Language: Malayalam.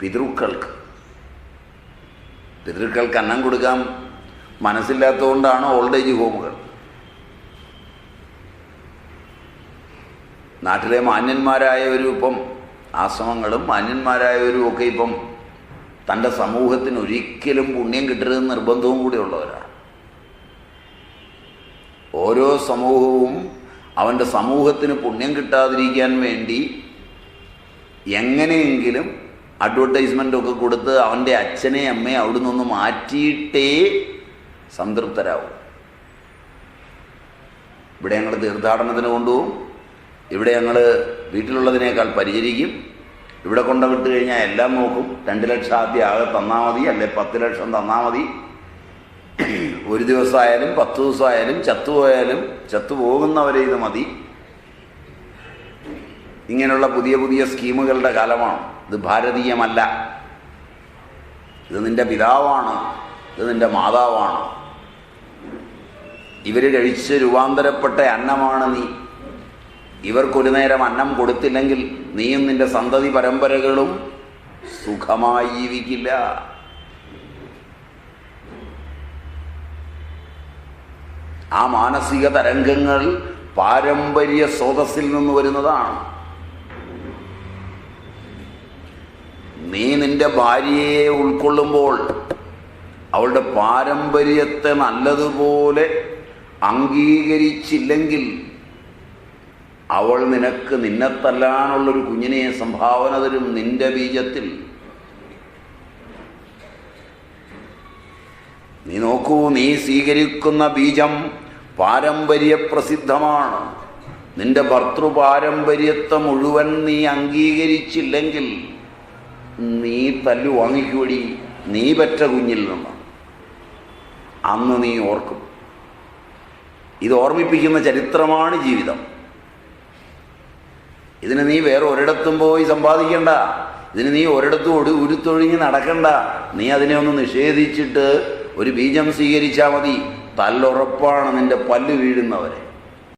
പിതൃക്കൾക്ക്. പിതൃക്കൾക്ക് അന്നം കൊടുക്കാൻ മനസ്സില്ലാത്തതുകൊണ്ടാണ് ഓൾഡ് ഏജ് ഹോമുകൾ. നാട്ടിലെ മാന്യന്മാരായവരും ഇപ്പം ആശ്രമങ്ങളും മാന്യന്മാരായവരും ഒക്കെ ഇപ്പം തന്റെ സമൂഹത്തിന് ഒരിക്കലും പുണ്യം കിട്ടരുതെന്ന് നിർബന്ധവും കൂടി ഉള്ളവരാണ്. ഓരോ സമൂഹവും അവന്റെ സമൂഹത്തിന് പുണ്യം കിട്ടാതിരിക്കാൻ വേണ്ടി എങ്ങനെയെങ്കിലും അഡ്വർടൈസ്മെന്റ് ഒക്കെ കൊടുത്ത് അവന്റെ അച്ഛനെ അമ്മയെ അവിടെ നിന്ന് മാറ്റിയിട്ടേ സംതൃപ്തരാവും. ഇവിടെ ഞങ്ങൾ തീർത്ഥാടനത്തിന് കൊണ്ടുപോകും. ഇവിടെ ഞങ്ങൾ വീട്ടിലുള്ളതിനേക്കാൾ പരിചരിക്കും. ഇവിടെ കൊണ്ട വിട്ട് കഴിഞ്ഞാൽ എല്ലാം നോക്കും. രണ്ട് ലക്ഷം ആദ്യം ആകെ തന്നാൽ മതി അല്ലെ പത്ത് ലക്ഷം തന്നാൽ മതി. ഒരു ദിവസമായാലും പത്ത് ദിവസമായാലും ചത്തുപോയാലും ചത്തുപോകുന്നവരെ ഇത് മതി. ഇങ്ങനെയുള്ള പുതിയ പുതിയ സ്കീമുകളുടെ കാലമാണ്. ഇത് ഭാരതീയമല്ല. ഇത് നിന്റെ പിതാവാണ്. ഇത് നിന്റെ മാതാവാണ്. ഇവർ കഴിച്ച് രൂപാന്തരപ്പെട്ട അന്നമാണ് നീ. ഇവർക്കൊരു നേരം അന്നം കൊടുത്തില്ലെങ്കിൽ നീയും നിന്റെ സന്തതി പരമ്പരകളും സുഖമായി ജീവിക്കില്ല ആ മാനസിക തരംഗങ്ങൾ പാരമ്പര്യ സ്രോതസ്സിൽ നിന്ന് വരുന്നതാണ്. നീ നിന്റെ ഭാര്യയെ ഉൾക്കൊള്ളുമ്പോൾ അവളുടെ പാരമ്പര്യത്തെ നല്ലതുപോലെ അംഗീകരിച്ചില്ലെങ്കിൽ അവൾ നിനക്ക് നിന്നെ തല്ലാനുള്ളൊരു കുഞ്ഞിനെ സംഭാവന തരും നിന്റെ ബീജത്തിൽ. നീ നോക്കൂ നീ സ്വീകരിക്കുന്ന ബീജം പാരമ്പര്യ പ്രസിദ്ധമാണ്. നിന്റെ ഭർത്തൃപാരമ്പര്യത്തെ മുഴുവൻ നീ അംഗീകരിച്ചില്ലെങ്കിൽ നീ തല്ലു വാങ്ങിക്കൂടി. നീ പെറ്റ കുഞ്ഞിൽ നിന്ന്. അന്ന് നീ ഓർക്കും. ഇത് ഓർമ്മിപ്പിക്കുന്ന ചരിത്രമാണ് ജീവിതം. ഇതിന് നീ വേറെ ഒരിടത്തും പോയി സമ്പാദിക്കണ്ട. ഇതിന് നീ ഒരിടത്തും ഒടി ഉരുത്തൊഴിഞ്ഞ് നടക്കണ്ട. നീ അതിനെ ഒന്ന് നിഷേധിച്ചിട്ട് ഒരു ബീജം സ്വീകരിച്ചാൽ മതി. തല്ലുറപ്പാണ് നിന്റെ പല്ല് വീഴുന്നവരെ.